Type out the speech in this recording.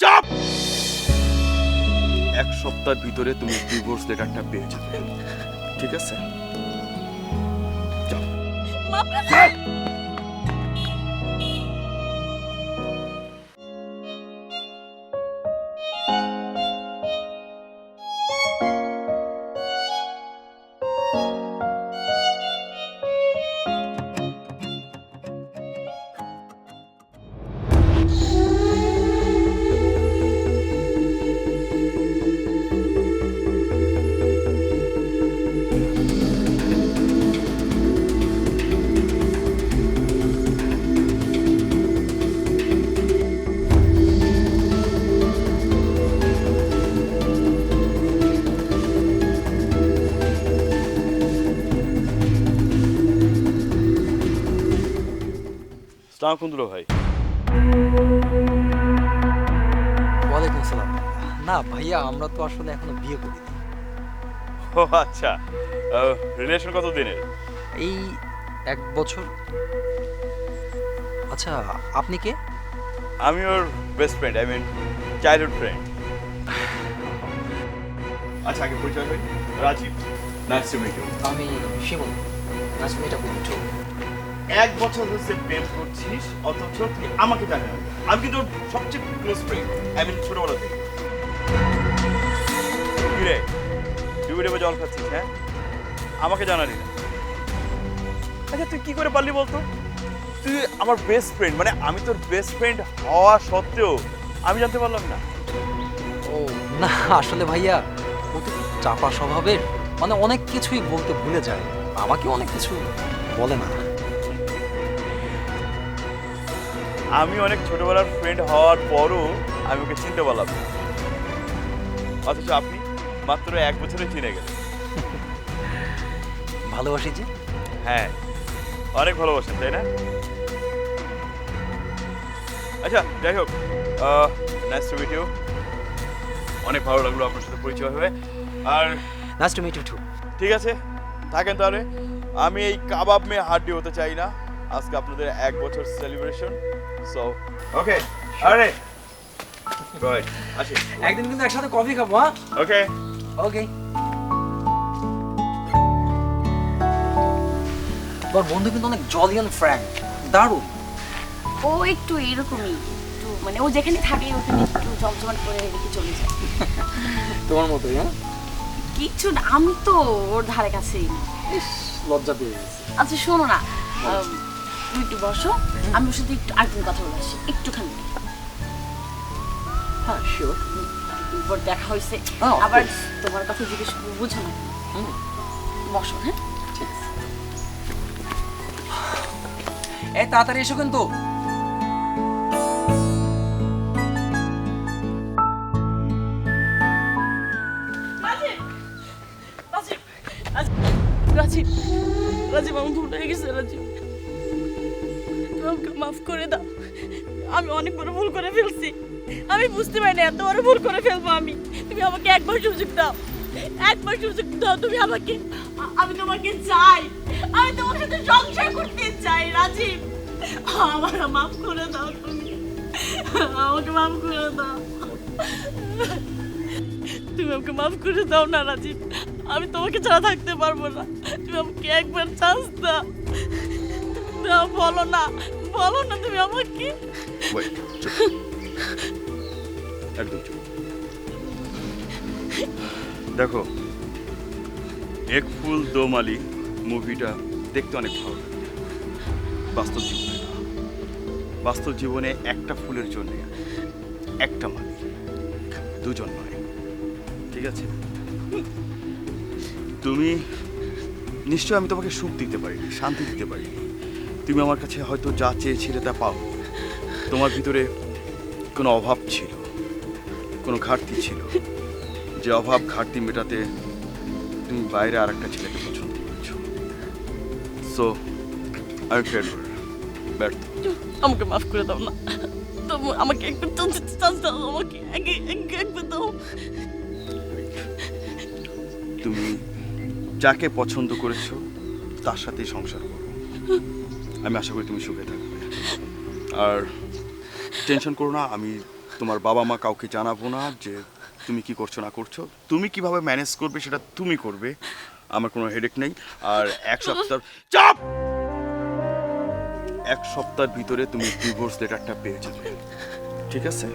চাপ! এক সপ্তাহের ভিতরে তুমি ডিভোর্স লেটারটা পেয়ে যাবে। ঠিক আছে? যাও। সালাম কুন্দুলো ভাই। ওয়ালাইকুম সালাম। না ভাইয়া আমরা তো আসলে এখনও বিয়ে করিনি। ও আচ্ছা। রিলেশন কত দিনের? এই এক বছর। আচ্ছা আপনি কে? আমি ওর best friend I mean childhood friend আচ্ছা আগে পরিচয় হই Rajib. Nice to meet you আমি শিমুল নাচ মেয়েটা বলছো এক বছর হচ্ছে প্রেম করছিস, অথচ তুই আমাকে জানি আমি কিন্তু সবচেয়ে ক্লোজ ফ্রেন্ড আই মিন ছোটবেলা থেকে কি রে তুই ডেবে জল খাচ্ছিস হ্যাঁ? আমাকে জানালি না। আচ্ছা তুই কি করে পারলি বলতো? তুই আমার বেস্ট ফ্রেন্ড মানে আমি তোর বেস্ট ফ্রেন্ড হওয়া সত্ত্বেও আমি জানতে পারলাম না। ও, না, আসলে ভাইয়া, ও তো চাপা স্বভাবের মানে অনেক কিছুই বলতে ভুলে যায়। আমাকে অনেক কিছু বলে না। আমি অনেক ছোটবেলার ফ্রেন্ড হওয়ার পরও আমি ওকে চিনতে পারলাম অথচ আপনি মাত্র এক বছরে চিনে গেলেন। ভালোবাসি যে? হ্যাঁ অনেক ভালোবাসেন তাই না? আচ্ছা যাই হোক নাইস টু মিট ইউ অনেক ভালো লাগল আপনার সাথে পরিচয় হয়ে। আর নাইস টু মিট ইউ ঠিক আছে থাকেন তাহলে। আমি এই কাবাব মেয়ে হাড্ডি হতে চাই না। আজকে আপনাদের এক বছর সেলিব্রেশন সো ওকে আরে গুড আসি। একদিন কিন্তু একসাথে কফি খাব হ্যাঁ? ওকে ওকে তোর বন্ধু কিন্তু অনেক জলিয়ান ফ্র্যাঙ্ক দারুণ। ও একটু এরকমই একটু মানে ও যেখানে থাকে ওখানে একটু জমজমাট করে রেখে চলে যায়। তোমার মতোই হ্যাঁ? কিচ্ছু না আমি তো ওর ধারে কাছেই। না। লজ্জা পেয়ে গেছে। আচ্ছা শোনো না তুমি একটু বসো আমি ওর সাথে একটু আরেকদিন কথা বলে আসি একটুখানি। হ্যাঁ শিওর দেখা হয়েছে। আবার তোমার কথা জিজ্ঞেস করব বুঝো না। বসো হ্যাঁ? এই তাড়াতাড়ি এসো কিন্তু। রাজীব রাজীব আমার ভুল হয়ে গেছে রাজীব। আমাকে মাফ করে দাও। আমি অনেক বড় ভুল করে ফেলছি। আমি বুঝতে পারিনি এত বড় ভুল করে ফেলব আমি। তুমি আমাকে একবার সুযোগ দাও। একবার সুযোগ দাও তুমি আমাকে। আমি তোমাকে চাই। আমি তোমার সাথে সংসার করতে চাই, রাজীব। আমার মাফ করে দাও তুমি। আমাকে মাফ করে দাও। তুমি আমাকে মাফ করে দাও না, রাজীব। আমি তোমাকে ছাড়া থাকতে পারব না। তুমি আমাকে একবার চান্স দাও। দাও বলো না বলো না তুমি আমাকে। একদম দেখো, এক ফুল দো মালি মুভিটা দেখতে অনেক ভালো বাস্তব জীবনে বাস্তব জীবনে একটা ফুলের জন্য একটা মালি দুজন নয়। ঠিক আছে? তুমি নিশ্চয় আমি তোমাকে সুখ দিতে পারিনি, শান্তি দিতে পারিনি। তুমি আমার কাছে হয়তো যা চেয়েছিলে তা পাও। তোমার ভিতরে কোনো অভাব ছিল কোনো ঘাটতি ছিল। যে অভাব ঘাটতি মেটাতে তুমি বাইরে আর একটা ছেলেকে পছন্দ করেছ। সো আই ফেল ব্যর্থ। আমাকে মাফ করে দাও না। তবু আমাকে একটু চান্স দাও আমাকে একবার দাও। তুমি যাকে পছন্দ করেছ তার সাথেই সংসার করো। আমি আশা করি তুমি সুখে থাকবে। আর টেনশন করো না, আমি তোমার বাবা মা কাউকে জানাব না যে তুমি কি করছ, না করছ। তুমি কীভাবে ম্যানেজ করবে, সেটা তুমি করবে। আমার কোনো হেডেক নেই। আর এক সপ্তাহ চাপ! এক সপ্তাহের ভিতরে তুমি ডিভোর্স লেটারটা পেয়ে যাবে। ঠিক আছে?